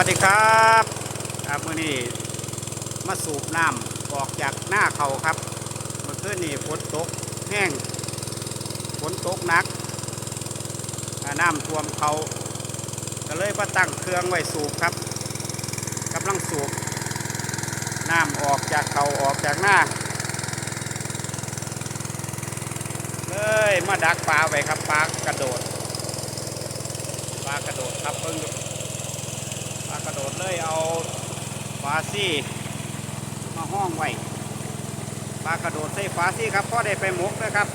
วัสดีครับครับมื่อนี้มาสูบน้ำออกจากหน้าเขาครับ เมื่อคืนนี้ฝนตกแห้งฝนตกหนักน้ำท่วมเขาก็เลยมาตั้งเครื่องไว้สูบครับกำลังสูบน้ำออกจากเขาออกจากหน้าเลยมาดักปลาไว้ครับปลากระโดดปลากระโดดครับเพิ่ง ปลากระโดด เลยเอาฟาซี่มาห้องไว้ปลากระโดดใส่ฟาซี่ครับพ่อได้ไปหมกนะครับ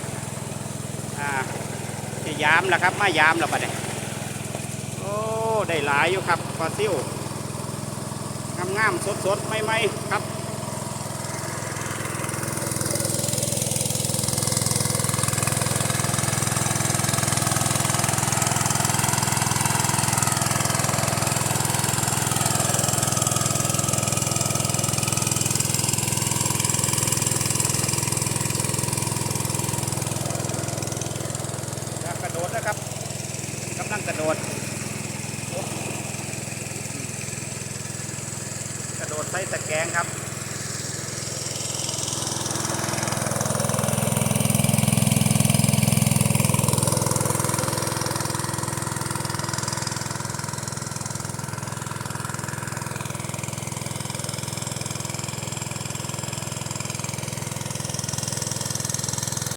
อ่าจะยามแล้วครับมายามแล้วปะเนี่ยโอ้ได้หลายอยู่ครับฟาซิลงามๆสดๆไม่ไมๆครับจะกระโดด นะครับกำลังกระโดด กระโดดใส่ตะแกรงครับ